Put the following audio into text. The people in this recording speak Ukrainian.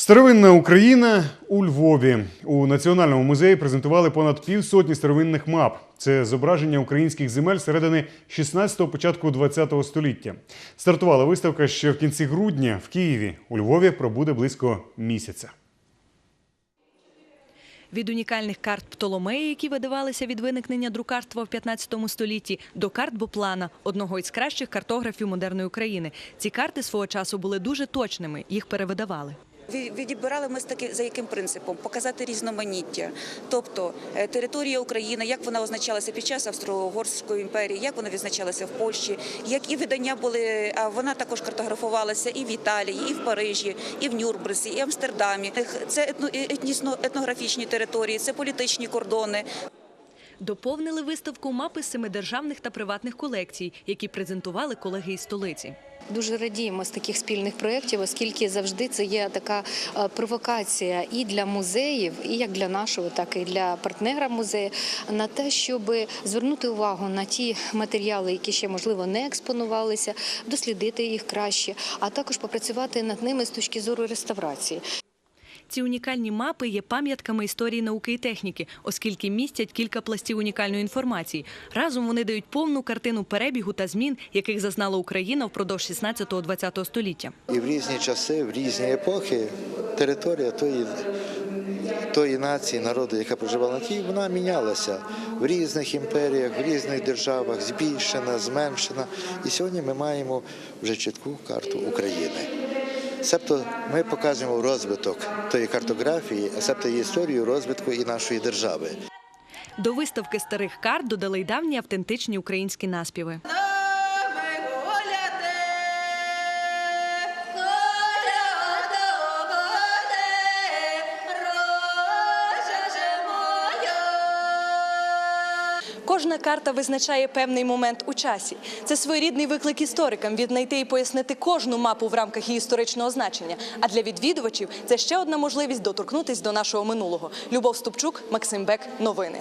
Старовинна Україна у Львові у національному музеї презентували понад півсотні старовинних мап. Це зображення українських земель середини 16-го, початку 20-го століття. Стартувала виставка ще в кінці грудня в Києві. У Львові пробуде близько місяця. Від унікальних карт Птоломея, які видавалися від виникнення друкарства в 15 столітті, до карт Боплана, одного із кращих картографів модерної України. Ці карти свого часу були дуже точними, їх перевидавали. Ві- Відібрали ми таки за яким принципом показати різноманіття, тобто е, територія України, як вона означалася під час Австро-Угорської імперії, як вона відзначалася в Польщі, як і видання були. А вона також картографувалася і в Італії, і в Парижі, і в Нюрнберзі, і Амстердамі. Це етно, етнісно етнографічні території, це політичні кордони. Доповнили виставку мапи семидержавних та приватних колекцій, які презентували колеги із столиці. Дуже радіємо з таких спільних проєктів, оскільки завжди це є така е, провокація і для музеїв, і як для нашого, так і для партнера музею, на те, щоб звернути увагу на ті матеріали, які ще можливо не експонувалися, дослідити їх краще, а також попрацювати над ними з точки зору реставрації. Ці унікальні мапи є пам'ятками історії науки і техніки, оскільки містять кілька пластів унікальної інформації. Разом вони дають повну картину перебігу та змін, яких зазнала Україна впродовж 16-20 століття. І в різні часи, в різні епохи територія тої, тої нації, народу, яка проживала на тій, вона мінялася в різних імперіях, в різних державах, збільшена, зменшена. І сьогодні ми маємо вже чітку карту України. Себто ми показуємо розвиток тої картографії, а себто історію розвитку і нашої держави. До виставки старих карт додали й давні автентичні українські наспіви. Кожна карта визначає певний момент у часі. Це своєрідний виклик історикам віднайти і пояснити кожну мапу в рамках її історичного значення. А для відвідувачів це ще одна можливість доторкнутись до нашого минулого. Любов Ступчук, Максим Бек. Новини.